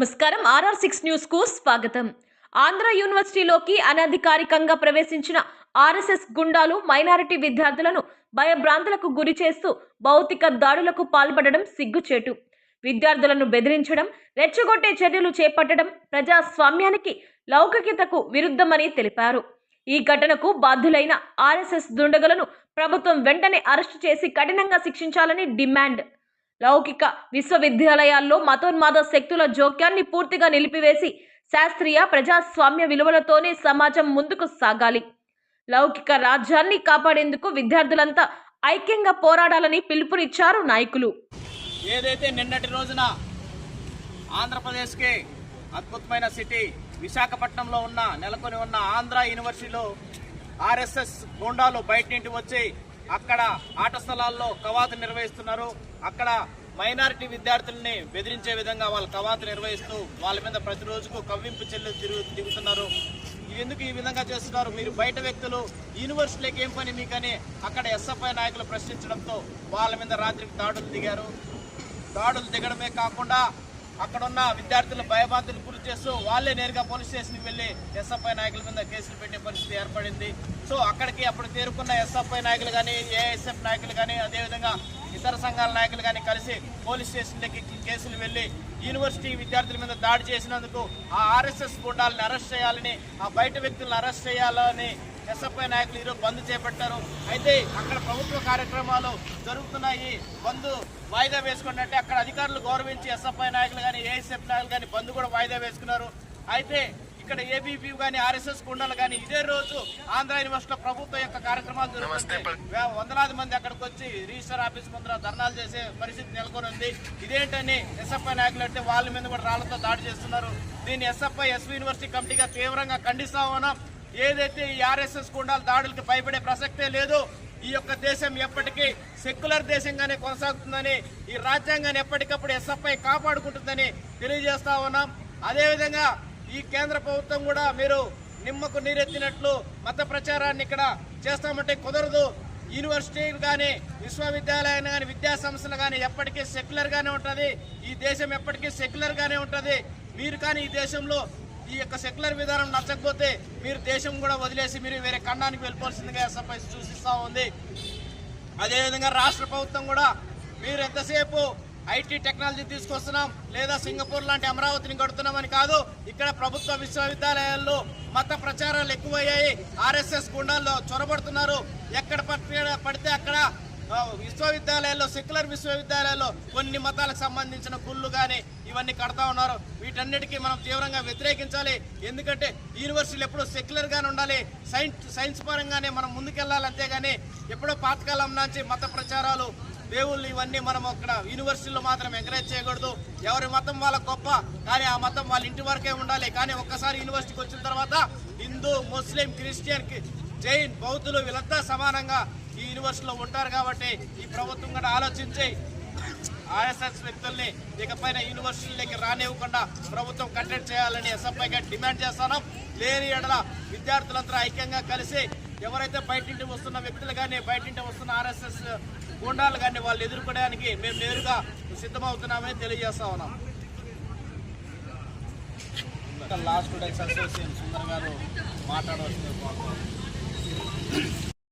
నమస్కారం. RR six న్యూస్కు స్వాగతం. ఆంధ్ర యూనివర్సిటీలోకి అనధికారికంగా ప్రవేశించిన ఆర్ఎస్ఎస్ గుండాలు మైనారిటీ విద్యార్థులను భయభ్రాంతులకు గురి చేస్తూ భౌతిక దాడులకు పాల్పడడం సిగ్గుచేటు. విద్యార్థులను బెదిరించడం రెచ్చగొట్టే చర్యలు చేపట్టడం ప్రజాస్వామ్యానికి లౌకికతకు విరుద్ధమని తెలిపారు. ఈ ఘటనకు బాధ్యులైన ఆర్ఎస్ఎస్ దుండగులను ప్రభుత్వం వెంటనే అరెస్టు చేసి కఠినంగా శిక్షించాలని డిమాండ్. లౌకిక విశ్వవిద్యాలయాల్లో మతోన్మాద శక్తుల జోక్యాన్ని పూర్తిగా నిలిపివేసి శాస్త్రీయ ప్రజాస్వామ్య విలువలతోనే సమాజం ముందుకు సాగాలి. లౌకిక రాజ్యాన్ని కాపాడేందుకు విద్యార్థులంతా ఐక్యంగా పోరాడాలని పిలుపునిచ్చారు నాయకులు. ఏదైతే నిన్నటి రోజున ఆంధ్రప్రదేశ్కి అద్భుతమైన సిటీ విశాఖపట్నంలో ఉన్న నెలకొని ఉన్న ఆంధ్ర యూనివర్సిటీలో ఆర్ఎస్ఎస్ గుండాలు బయట నుండి వచ్చి అక్కడ ఆట స్థలాల్లో కవాతు నిర్వహిస్తున్నారు. అక్కడ మైనారిటీ విద్యార్థుల్ని బెదిరించే విధంగా వాళ్ళు కవాతు నిర్వహిస్తూ వాళ్ళ మీద ప్రతిరోజుకు కవ్వింపు చెల్లు తిరుగు దిగుతున్నారు ఎందుకు ఈ విధంగా చేస్తున్నారు? మీరు బయట వ్యక్తులు యూనివర్సిటీలకు ఏం పని మీకని అక్కడ ఎస్ఎఫ్ఐ నాయకులు ప్రశ్నించడంతో వాళ్ళ మీద రాత్రికి దాడులు దిగారు. దాడులు దిగడమే కాకుండా అక్కడున్న విద్యార్థులు భయబాధలు గురి చేస్తూ వాళ్ళే నేరుగా పోలీస్ స్టేషన్కి వెళ్ళి ఎస్ఎఫ్ఐ నాయకుల మీద కేసులు పెట్టి ఏర్పడింది. సో అక్కడికి అప్పుడు తేరుకున్న ఎస్ఎఫ్ఐ నాయకులు కానీ ఏఎస్ఎఫ్ నాయకులు కానీ అదేవిధంగా ఇతర సంఘాల నాయకులు కానీ కలిసి పోలీస్ స్టేషన్లకి కేసులు వెళ్ళి యూనివర్సిటీ విద్యార్థుల మీద దాడి చేసినందుకు ఆ ఆర్ఎస్ఎస్ గుండాలను అరెస్ట్ చేయాలని ఆ బయట వ్యక్తులను అరెస్ట్ చేయాలని ఎస్ఎఫ్ఐ నాయకులు ఈరోజు బంద్ చేపట్టారు. అయితే అక్కడ ప్రభుత్వ కార్యక్రమాలు జరుగుతున్నాయి. బంద్ వాయిదా వేసుకున్నట్టే అక్కడ అధికారులు గౌరవించి ఎస్ఎఫ్ఐ నాయకులు కానీ ఏఎస్ఎఫ్ నాయకులు కానీ బంద్ కూడా వాయిదా వేసుకున్నారు. అయితే ఇక్కడ ఏబీపీ కానీ ఆర్ఎస్ఎస్ కుండలు కానీ ఇదే రోజు ఆంధ్ర యూనివర్సిటీలో ప్రభుత్వం యొక్క కార్యక్రమాలు జరుగుతున్నాయి. వందలాది మంది అక్కడికి వచ్చి రిజిస్టర్ ఆఫీస్ ముందర ధర్నాలు చేసే పరిస్థితి నెలకొని ఉంది. ఇదేంటని ఎస్ఎఫ్ఐ నాయకులు అంటే వాళ్ళ మీద కూడా రాళ్ళతో దాడి చేస్తున్నారు. దీన్ని ఎస్ఎఫ్ఐ ఎస్వి యూనివర్సిటీ కమిటీగా తీవ్రంగా ఖండిస్తా ఉన్నాం. ఏదైతే ఈ ఆర్ఎస్ఎస్ గుండాల దాడులకు భయపడే ప్రసక్తే లేదు ఈ యొక్క దేశం ఎప్పటికీ సెక్యులర్ దేశంగానే కొనసాగుతుందని ఈ రాజ్యాంగాన్ని ఎప్పటికప్పుడు ఎస్ఎఫ్ఐ కాపాడుకుంటుందని తెలియజేస్తా ఉన్నాం. అదేవిధంగా ఈ కేంద్ర ప్రభుత్వం కూడా మీరు నిమ్మకు నీరెత్తినట్లు మత ప్రచారాన్ని ఇక్కడ చేస్తామంటే కుదరదు. యూనివర్సిటీలు కానీ విశ్వవిద్యాలయాలు కానీ విద్యా సంస్థలు కానీ ఎప్పటికీ సెక్యులర్గానే ఉంటుంది. ఈ దేశం ఎప్పటికీ సెక్యులర్గానే ఉంటుంది. మీరు కానీ ఈ దేశంలో ఈ యొక్క సెక్యులర్ విధానం నచ్చకపోతే మీరు దేశం కూడా వదిలేసి మీరు వేరే ఖండానికి వెళ్ళిపోవాల్సిందిగా ఎస్ఎఫ్ఐ సూచిస్తూ ఉంది. అదేవిధంగా రాష్ట్ర ప్రభుత్వం కూడా మీరు ఎంతసేపు ఐటీ టెక్నాలజీ తీసుకొస్తున్నాం లేదా సింగపూర్ లాంటి అమరావతిని కడుతున్నామని కాదు ఇక్కడ ప్రభుత్వ విశ్వవిద్యాలయాల్లో మత ప్రచారాలు ఎక్కువయ్యాయి. ఆర్ఎస్ఎస్ గుండాల్లో చొరబడుతున్నారు. ఎక్కడ పడితే- అక్కడ విశ్వవిద్యాలయాల్లో సెక్యులర్ విశ్వవిద్యాలయాల్లో కొన్ని మతాలకు సంబంధించిన గుళ్ళు కానీ ఇవన్నీ కడతా ఉన్నారు. వీటన్నిటికీ మనం తీవ్రంగా వ్యతిరేకించాలి. ఎందుకంటే యూనివర్సిటీలు ఎప్పుడూ సెక్యులర్గానే ఉండాలి. సైన్స్ సైన్స్ పరంగానే మనం ముందుకెళ్ళాలి అంతేగాని ఎప్పుడో పాతకాలం నుంచి మత ప్రచారాలు దేవుళ్ళు ఇవన్నీ మనం అక్కడ యూనివర్సిటీలో మాత్రం ఎంకరేజ్ చేయకూడదు. ఎవరి మతం వాళ్ళ గొప్ప కానీ ఆ మతం వాళ్ళ ఇంటి వరకే ఉండాలి. కానీ ఒక్కసారి యూనివర్సిటీకి వచ్చిన తర్వాత హిందూ ముస్లిం క్రిస్టియన్కి జైన్ బౌద్ధులు వీళ్ళంతా సమానంగా ఈ యూనివర్సిటీలో ఉంటారు కాబట్టి ఈ ప్రభుత్వం కూడా ఆలోచించి ఆర్ఎస్ఎస్ వ్యక్తుల్ని ఇకపైన యూనివర్సిటీలకి రానివ్వకుండా ప్రభుత్వం కట్టడి చేయాలని ఎస్ఎఫ్ఐగా డిమాండ్ చేస్తాను లేని ఎడల విద్యార్థులంతా ఐక్యంగా కలిసి ఎవరైతే బయట నుండి వస్తున్న వ్యక్తులు కానీ బయట నుండి వస్తున్న ఆర్ఎస్ఎస్ గుండాలు కానీ వాళ్ళు ఎదుర్కోవడానికి మేము నేరుగా సిద్ధమవుతున్నామని తెలియజేస్తా ఉన్నాం. లాస్ట్ స్టూడెంట్స్ అసోసియేషన్ సుందర్ గారు మాట్లాడవలసింది